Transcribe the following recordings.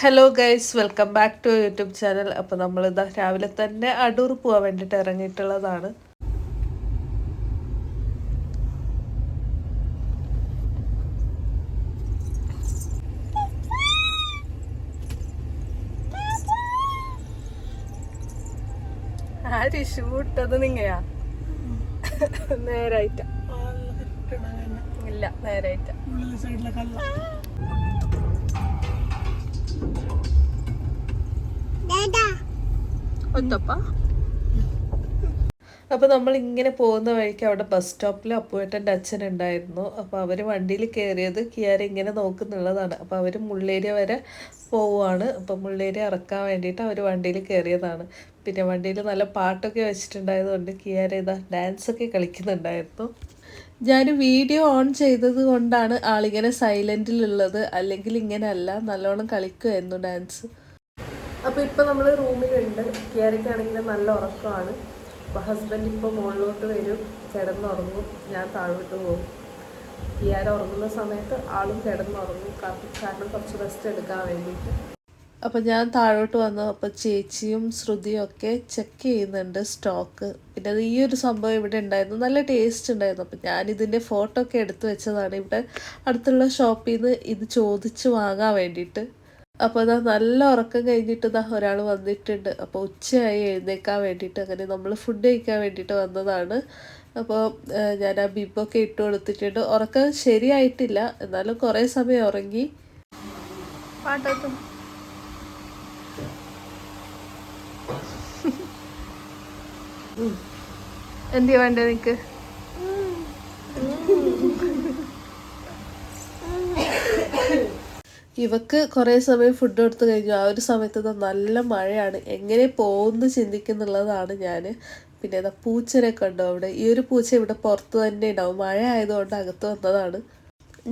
Hello guys welcome back to YouTube channel അപ്പോൾ നമ്മളിതാ രാവിലെ തന്നെ അടൂർ പോകാൻ വേണ്ടിയിട്ട് ഇറങ്ങിയിട്ടുള്ളതാണ്. ആര് ഷൂട്ടത് നിങ്ങയാ? നേരായിട്ട. ഇല്ല നേരായിട്ട. ഒത്തപ്പ അപ്പോൾ നമ്മൾ ഇങ്ങനെ പോകുന്ന വഴിക്ക് അവിടെ ബസ് സ്റ്റോപ്പിൽ അപ്പുവേട്ടന്റെ അച്ഛൻ ഉണ്ടായിരുന്നു അപ്പോൾ അവർ വണ്ടിയിൽ കയറിയത് കിയാരി ഇങ്ങനെ നോക്കുന്നുള്ളതാണ്. അപ്പോൾ അവർ മുള്ളേരിയ വരെ പോവുകയാണ് അപ്പോൾ മുള്ളേരിയ ഇറക്കാൻ വേണ്ടിയിട്ട് അവർ വണ്ടിയിൽ കയറിയതാണ് പിന്നെ വണ്ടിയിൽ നല്ല പാട്ടൊക്കെ വെച്ചിട്ടുണ്ടായതുകൊണ്ട് കിയാര ഇതാ ഡാൻസൊക്കെ കളിക്കുന്നുണ്ടായിരുന്നു. ഞാൻ വീഡിയോ ഓൺ ചെയ്തത് കൊണ്ടാണ് ആളിങ്ങനെ സൈലന്റിലുള്ളത് അല്ലെങ്കിൽ ഇങ്ങനെയല്ല നല്ലോണം കളിക്കുമായിരുന്നു ഡാൻസ്. അപ്പോൾ ഇപ്പോൾ നമ്മൾ റൂമിലുണ്ട്. കിയാരയ്ക്കാണെങ്കിൽ നല്ല ഉറക്കമാണ്. അപ്പോൾ ഹസ്ബൻഡ് ഇപ്പോൾ മുകളിലോട്ട് വരും. കിടന്നുറങ്ങും. ഞാൻ താഴോട്ട് പോകും. കിയാര ഉറങ്ങുന്ന സമയത്ത് ആളും കിടന്നുറങ്ങും. കാരണം കുറച്ച് റെസ്റ്റ് എടുക്കാൻ വേണ്ടിയിട്ട്. അപ്പോൾ ഞാൻ താഴോട്ട് വന്നു. അപ്പോൾ ചേച്ചിയും ശ്രുതിയും ഒക്കെ ചെക്ക് ചെയ്യുന്നുണ്ട് സ്റ്റോക്ക് പിന്നെ ഈ ഒരു സംഭവം ഇവിടെ ഉണ്ടായിരുന്നു. നല്ല ടേസ്റ്റ് ഉണ്ടായിരുന്നു. അപ്പോൾ ഞാൻ ഫോട്ടോ ഒക്കെ എടുത്തു വെച്ചതാണ്. ഇവിടെ അടുത്തുള്ള ഷോപ്പിൽ നിന്ന് ഇത് ചോദിച്ച് വാങ്ങാൻ വേണ്ടിയിട്ട്. അപ്പോൾ ഇതാ നല്ല ഉറക്കം കഴിഞ്ഞിട്ട് ഇതാ ഒരാൾ വന്നിട്ടുണ്ട്. അപ്പോൾ ഉച്ചയായി എഴുന്നേക്കാൻ വേണ്ടിയിട്ട്. അങ്ങനെ നമ്മൾ ഫുഡ് കഴിക്കാൻ വേണ്ടിയിട്ട് വന്നതാണ്. അപ്പോൾ ഞാൻ ആ ബിബൊക്കെ ഇട്ട് കൊടുത്തിട്ടുണ്ട്. ഉറക്കം ശരിയായിട്ടില്ല. എന്നാലും കുറേ സമയം ഉറങ്ങി. പാട്ടും എന്തിയാ വേണ്ടത് നിനക്ക്? ഇവക്ക് കുറേ സമയം ഫുഡ് കൊടുത്തു കഴിഞ്ഞു. ആ ഒരു സമയത്ത് നല്ല മഴയാണ്. എങ്ങനെ പോകുന്നു ചിന്തിക്കുന്നുള്ളതാണ് ഞാൻ പിന്നെ ഇതാ പൂച്ചനെ കണ്ടു അവിടെ. ഈ ഒരു പൂച്ച ഇവിടെ പുറത്ത് തന്നെ ഉണ്ടാവും. മഴ ആയതുകൊണ്ട് അകത്ത് വന്നതാണ്.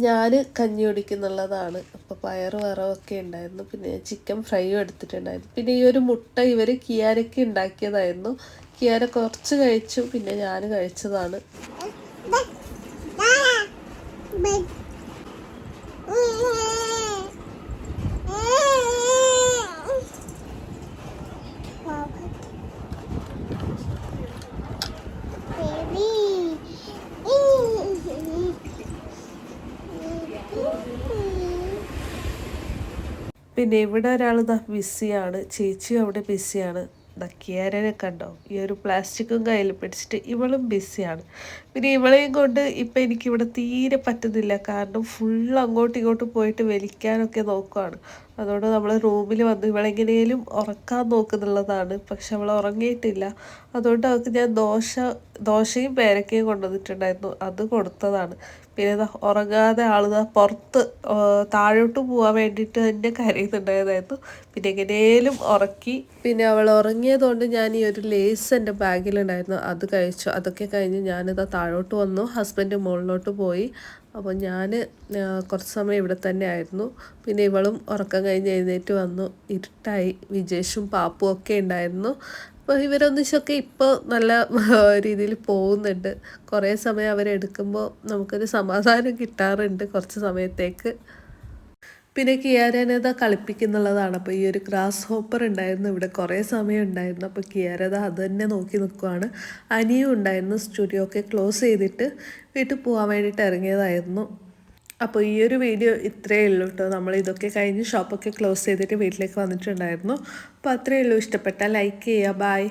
ഞാൻ കഞ്ഞി കുടിക്കുന്നുള്ളതാണ്. അപ്പോൾ പയർ വറവൊക്കെ ഉണ്ടായിരുന്നു. പിന്നെ ചിക്കൻ ഫ്രൈയും എടുത്തിട്ടുണ്ടായിരുന്നു. പിന്നെ ഈ ഒരു മുട്ട ഇവർ കിയാരൊക്കെ ഉണ്ടാക്കിയതായിരുന്നു. കിയാര കുറച്ച് കഴിച്ചു. പിന്നെ ഞാൻ കഴിച്ചതാണ്. പിന്നെ ഇവിടെ ഒരാൾ ഇതാ ബിസിയാണ്. ചേച്ചി അവിടെ ബിസിയാണ്. നക്കിയാരനെ കണ്ടോ? ഈ ഒരു പ്ലാസ്റ്റിക്കും കയ്യിൽ പിടിച്ചിട്ട് ഇവളും ബിസിയാണ്. പിന്നെ ഇവളെയും കൊണ്ട് ഇപ്പം എനിക്കിവിടെ തീരെ പറ്റുന്നില്ല. കാരണം ഫുൾ അങ്ങോട്ടും ഇങ്ങോട്ടും പോയിട്ട് വലിക്കാനൊക്കെ നോക്കുവാണ്. അതുകൊണ്ട് നമ്മൾ റൂമിൽ വന്ന് ഇവളെങ്ങനെയും ഉറക്കാൻ നോക്കുന്നുള്ളതാണ്. പക്ഷെ അവൾ ഉറങ്ങിയിട്ടില്ല. അതുകൊണ്ട് അവൾക്ക് ഞാൻ ദോശ ദോശയും പേരക്കയും കൊണ്ടുവന്നിട്ടുണ്ടായിരുന്നു. അത് കൊടുത്തതാണ്. പിന്നെ ഉറങ്ങാതെ ആളുക പുറത്ത് താഴോട്ട് പോകാൻ വേണ്ടിയിട്ട് തന്നെ കരയുന്നുണ്ടായതായിരുന്നു പിന്നെ എങ്ങനെയും ഉറക്കി. പിന്നെ അവൾ ഉറങ്ങിയതുകൊണ്ട് ഞാൻ ഈ ഒരു ലേസ് എന്റെ ബാഗിലുണ്ടായിരുന്നു. അത് കഴിച്ചു. അതൊക്കെ കഴിഞ്ഞ് ഞാനിതാ താഴോട്ട് വന്നു. ഹസ്ബൻഡ് മുകളിലോട്ട് പോയി. അപ്പോൾ ഞാൻ കുറച്ച് സമയം ഇവിടെ തന്നെ ആയിരുന്നു. പിന്നെ ഇവളും ഉറക്കം കഴിഞ്ഞ് എഴുന്നേറ്റ് വന്നു. ഇരുട്ടായി. വിജേഷും പാപ്പും ഒക്കെ ഉണ്ടായിരുന്നു. അപ്പോൾ ഇവരൊന്നിച്ചൊക്കെ ഇപ്പോൾ നല്ല രീതിയിൽ പോകുന്നുണ്ട്. കുറേ സമയം അവരെടുക്കുമ്പോൾ നമുക്കൊരു സമാധാനം കിട്ടാറുണ്ട് കുറച്ച് സമയത്തേക്ക്. പിന്നെ കിയാരനത കളിപ്പിക്കുന്നുള്ളതാണ്. അപ്പോൾ ഈ ഒരു ഗ്രാസ് ഹോപ്പർ ഉണ്ടായിരുന്നു. ഇവിടെ കുറേ സമയം ഉണ്ടായിരുന്നു. അപ്പോൾ കിയാരത അത് തന്നെ നോക്കി നിൽക്കുവാണ്. അനിയും ഉണ്ടായിരുന്നു. സ്റ്റുഡിയോ ഒക്കെ ക്ലോസ് ചെയ്തിട്ട് വീട്ടിൽ പോകാൻ വേണ്ടിയിട്ട് ഇറങ്ങിയതായിരുന്നു. അപ്പോൾ ഈ ഒരു വീഡിയോ ഇത്രയേ ഉള്ളൂ കേട്ടോ നമ്മൾ ഇതൊക്കെ കഴിഞ്ഞ് ഷോപ്പൊക്കെ ക്ലോസ് ചെയ്തിട്ട് വീട്ടിലേക്ക് വന്നിട്ടുണ്ടായിരുന്നു. അപ്പോൾ അത്രയേ ഉള്ളൂ. ഇഷ്ടപ്പെട്ടാൽ ലൈക്ക് ചെയ്യുക. ബായ്